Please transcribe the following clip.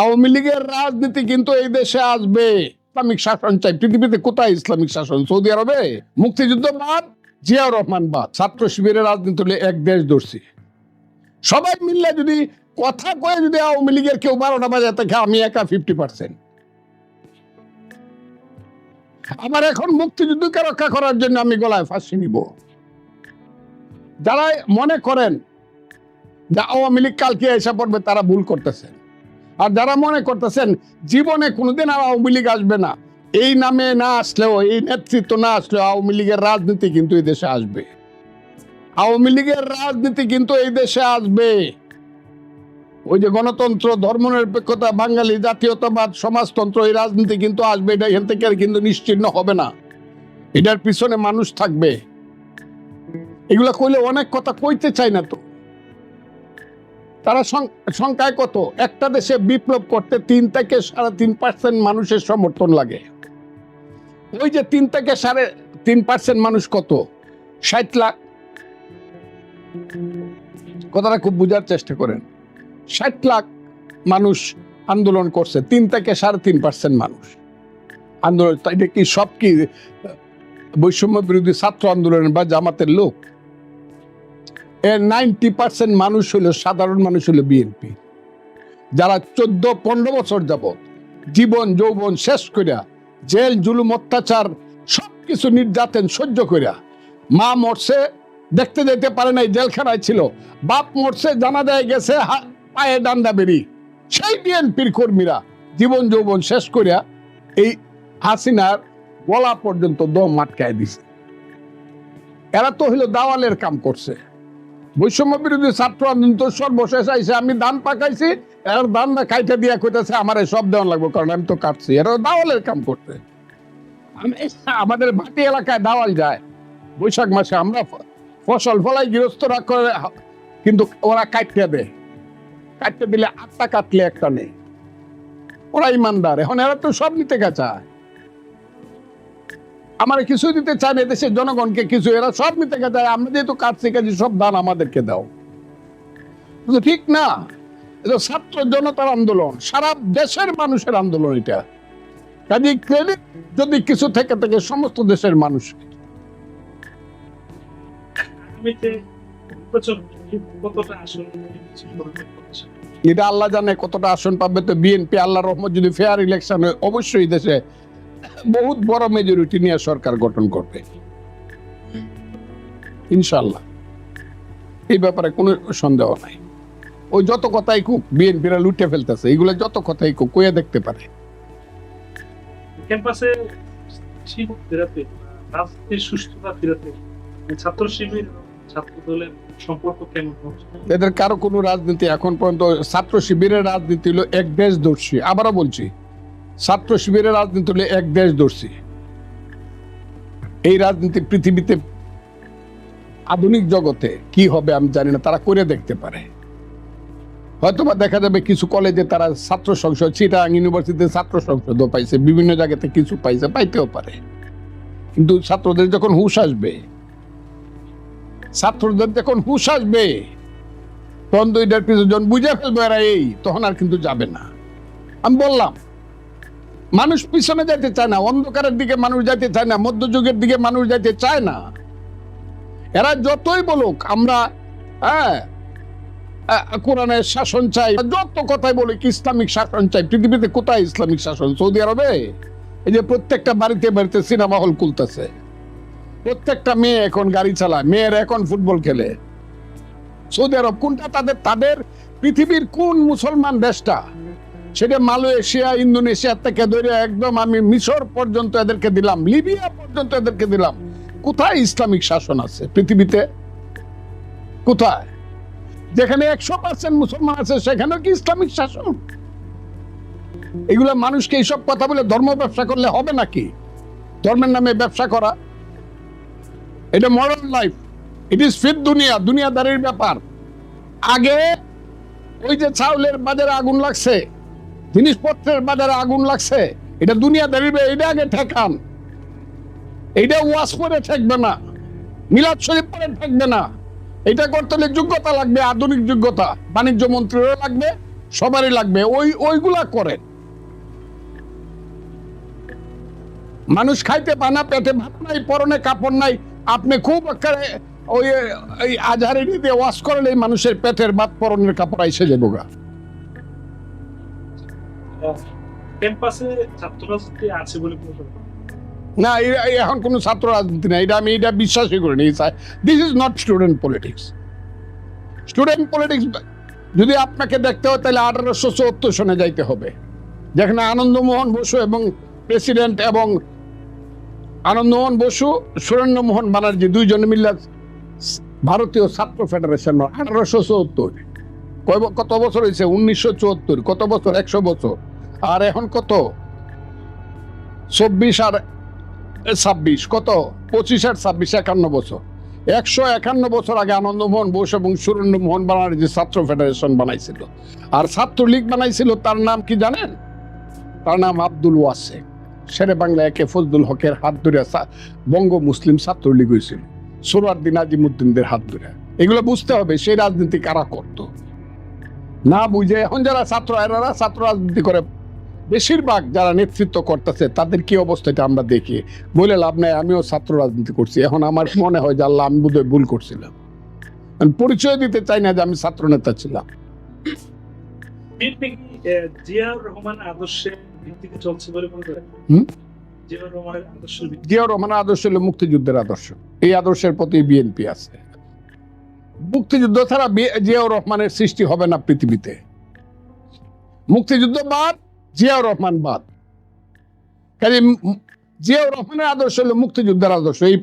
আওয়ামী লীগের রাজনীতি কিন্তু এই দেশে আসবে। ইসলামিক শাসন চাই। পৃথিবীতে কোথায় ইসলামিক শাসন? সৌদি আরবে? মুক্তিযুদ্ধ বাদ জিয়া রহমান বাদ। ছাত্র শিবিরের রাজনীতি হলে এক দেশ দর্শী সবাই মিললে যদি কথা কয়ে যদি আওয়ামী লীগের কেউ বারোটা বাজে থাকে আমি একা ফিফটি পার্সেন্ট আমার এখন মুক্তিযুদ্ধকে রক্ষা করার জন্য আমি গলায় ফাঁসি নিব। যারা মনে করেন যে আওয়ামী লীগ কালকে এসে পড়বে, তারা ভুল করতেছেন। আর যারা মনে করতেছেন, জীবনে কোনোদিন আর আওয়ামী লীগ আসবে না, এই নামে না আসলেও, এই নেতৃত্ব না আসলেও আওয়ামী লীগের রাজনীতি কিন্তু এই দেশে আসবে। আওয়ামী লীগের রাজনীতি কিন্তু এই দেশে আসবে। ওই যে গণতন্ত্র, ধর্মনিরপেক্ষতা, বাঙালি, জাতীয়তাবাদ, সমাজতন্ত্র, এই রাজনীতি কিন্তু আসবে, এটা এখান থেকে আর কিন্তু নিশ্চিন্ন হবে না। এটার পিছনে মানুষ থাকবে। এগুলা কইলে অনেক কথা কইতে চাই না তো। তারা সংখ্যায় কত? একটা দেশে বিপ্লব করতে তিন থেকে সাড়ে তিন পার্সেন্ট মানুষের সমর্থন লাগে। ওই যে তিন থেকে সাড়ে তিন পার্সেন্ট মানুষ কত? ষাট লাখ। কথাটা খুব বোঝার চেষ্টা করেন। ষাট লাখ মানুষ আন্দোলন করছে, তিন থেকে সাড়ে তিন পার্সেন্ট মানুষ। আন্দোলন এটা কি সব কি বৈষম্য বিরোধী ছাত্র আন্দোলনের বা জামাতের লোক? এর নাইনটি পার্সেন্ট মানুষ হলো সাধারণ মানুষ হলো বিএনপি যারা চোদ্দ, পনেরো বছর যাবত জীবন, যৌবন শেষ করিয়া জেল, জুলুম, অত্যাচার সবকিছু নির্যাতন সহ্য করিয়া মা মরছে, দেখতে যেতে পারে নাই, জেলখানায় ছিল। বাপ মরছে, জানা যায় গেছে পায়ে ডান্ডা বেরি। সেই বিএনপির কর্মীরা জীবন, যৌবন শেষ করিয়া এই হাসিনার গলা পর্যন্ত দম আটকায় দিছে। এরা তো হইল দাওয়ালের কাম করছে। বৈষম্য বিরোধী ছাত্র আন্দোলন তো সর্বশেষ আইসে আমি ধান পাকাইছি, এর ধান না খাইতে দিয়া কইতেছে, আমার সব দেওয়া লাগবে, কারণ আমি তো কাটছি। এরা দাওয়ালের কাম করতে। আমি আমাদের ভাটি এলাকায় দাওয়াল যায়। বৈশাখ মাসে আমরা ফসল ফলাই গৃহস্থরা করে কিন্তু ওরা কাটতে দেয়। কাটতে দিলে আটটা কাটলে একটা নেই। ওরা ইমানদার। এখন এরা তো সব নিতে চায় আমার কিছু দিতে চায় না দেশের জনগণকে কিছু এরা সব নিতে চায় আমরা যেহেতু কাটছি কাজে সব দান আমাদেরকে দাও। কিন্তু ঠিক না এটা ছাত্র জনতার আন্দোলন সারা দেশের মানুষের আন্দোলন এটা। কাজে ক্রেডিট যদি কিছু থেকে থাকে সমস্ত দেশের মানুষ। কতটা আসন করছে? এটা আল্লাহ জানে কতটা আসন পাবে। তো বিএনপি আল্লাহ রহমত যদি ফেয়ার ইলেকশন হয় অবশ্যই দেশে বহুত বড় মেজরিটি নিয়ে সরকার গঠন করবে। ইনশাল্লাহ এই ব্যাপারে কোনো সন্দেহ নাই। ওই যত কথাই কুক বিএনপিরা লুটে ফেলতেছে এগুলো যত কথাই কুক কইয়া দেখতে পারে। ক্যাম্পাসে ফেরাতে রাজনীতির সুস্থতা ফেরাতে ছাত্র শিবির ছাত্র দলের সম্পর্ক কেমন এদের কারও কোনো রাজনীতি এখন পর্যন্ত ছাত্র শিবিরের রাজনীতি হলো এক দেশ দর্শী আবারও বলছি ছাত্র শিবিরের রাজনীতি হলো এক দেশ দর্শী এই রাজনীতি পৃথিবীতে আধুনিক জগতে কি হবে আমি জানি না, তারা করে দেখতে পারে। হয়তোবা দেখা যাবে কিছু কলেজে তারা ছাত্র সংসদ চিটাং ইউনিভার্সিটিতে ছাত্র সংসদও পাইছে, বিভিন্ন জায়গাতে কিছু পাইছে, পাইতেও পারে। কিন্তু ছাত্রদের যখন হুশ আসবে, ছাত্রদের যখন হুঁশ আসবে তখন দুইটার পিছনে যখন বুঝে ফেলবে এরা এই, তখন আর কিন্তু যাবে না। আমি বললাম মানুষ পিছনে যেতে চায় না, অন্ধকারের দিকে মানুষ যেতে চায় না, মধ্যযুগের দিকে মানুষ যেতে চায় না। এরা যতই বলুক, আমরা হ্যাঁ কোরআনের শাসন চাই, যত কথাই বলি কি ইসলামিক শাসন চাই। পৃথিবীতে কোথায় ইসলামিক শাসন? সৌদি আরবে? এই যে প্রত্যেকটা বাড়িতে বাড়িতে সিনেমা হল খুলতেছে। প্রত্যেকটা মেয়ে এখন গাড়ি চালায়, মেয়ের এখন ফুটবল খেলে। সৌদি আরব কোনটা তাদের তাদের পৃথিবীর কোন মুসলমান দেশটা? সেটা মালয়েশিয়া, ইন্দোনেশিয়া থেকে ধরে একদম আমি মিশর পর্যন্ত এদেরকে দিলাম, লিবিয়া পর্যন্ত এদেরকে দিলাম। কোথায় ইসলামিক শাসন আছে পৃথিবীতে? কোথায়? যেখানে একশো পার্সেন্ট মুসলমান আছে, সেখানেও কি ইসলামিক শাসন? এগুলা মানুষকে এইসব কথা বলে ধর্ম ব্যবসা করলে হবে নাকি? ধর্মের নামে ব্যবসা করা? এটা modern life it is fit দুনিয়া, দুনিয়াদারির ব্যাপার। আগে ওই যে চাউলের বাজারে আগুন লাগছে জিনিসপত্রের বাজারে আগুন লাগছে। এটা দুনিয়াদারির ব্যাপার, এটা আগে ঠেকান। এইটা ওয়াশ করে ঠেকবে না। মিলাদ শরীফ পরে ঠেকবে না। এটা করতে হলে যোগ্যতা লাগবে আধুনিক যোগ্যতা। বাণিজ্য মন্ত্রীরও লাগবে সবারই লাগবে। ওই ওইগুলা করেন মানুষ খাইতে পানা পেটে ভাত নাই পরনে কাপড় নাই। আপনি খুব ওই আজহারে দিয়ে ওয়াশ করলে মানুষের পেটের ভাত পরনের কাপড় আইসে যাব গা। না এখন ছাত্র রাজনীতি না এটা আমি এটা বিশ্বাসই করি this is not student politics student politics যদি আপনাকে দেখতে হয়, তাহলে আঠারোশো চুয়াত্তর সনে যাইতে হবে। যেখানে আনন্দমোহন বসু এবং প্রেসিডেন্ট এবং আনন্দমোহন বসু, সুরেন্দ্রমোহন ব্যানার্জি দুইজনে মিলে ভারতীয় ছাত্র ফেডারেশন আঠারোশো চুয়াত্তর। কত বছর হয়েছে? উনিশশো চুয়াত্তর। কত বছর? একশো বছর। আর এখন কত? চব্বিশ আর ছাব্বিশ, কত? পঁচিশ আর ছাব্বিশ, একান্ন বছর। একশো একান্ন বছর আগে আনন্দমোহন বোস এবং সুরেন্দ্রমোহন ব্যানার্জি ছাত্র ফেডারেশন বানাইছিল। আর ছাত্রলীগ বানাইছিল, তার নাম কি জানেন? তার নাম আব্দুল ওয়াসে শেরে বাংলা একে ফজলুল হকের হাত ধরে বঙ্গ মুসলিম ছাত্রলীগ হয়েছিল। সোরার আজিমুদ্দিনদের হাত ধরে। এগুলো বুঝতে হবে, সেই রাজনীতি কারা করত? না বুঝে, এখন যারা ছাত্র, এরা ছাত্র রাজনীতি করে বেশিরভাগ যারা নেতৃত্ব করতেছে তাদের কি অবস্থা এটা আমরা দেখি। বলে লাভ নাই আমিও ছাত্র রাজনীতি করছি। এখন আমার মনে হয় যে আল্লাহ আমি বোধহয় ভুল করছিলাম। পরিচয় দিতে চাই না যে আমি ছাত্র নেতা ছিলাম। রহমান ভিত্তিতে চলছে বলে মনে করেন? জিয়াউর রহমানের আদর্শের ভিত্তি জিয়াউর রহমানের আদর্শ হলো মুক্তিযুদ্ধের আদর্শ। এই আদর্শের প্রতি বিএনপি আছে। মুক্তিযুদ্ধ ছাড়া বি- জিয়াউর রহমানের সৃষ্টি হবে না পৃথিবীতে। মুক্তিযুদ্ধ বাদ জিয়াউর রহমান বাদ। কাজে জিয়াউর রহমানের আদর্শ হলো মুক্তিযোদ্ধার আদর্শ। এই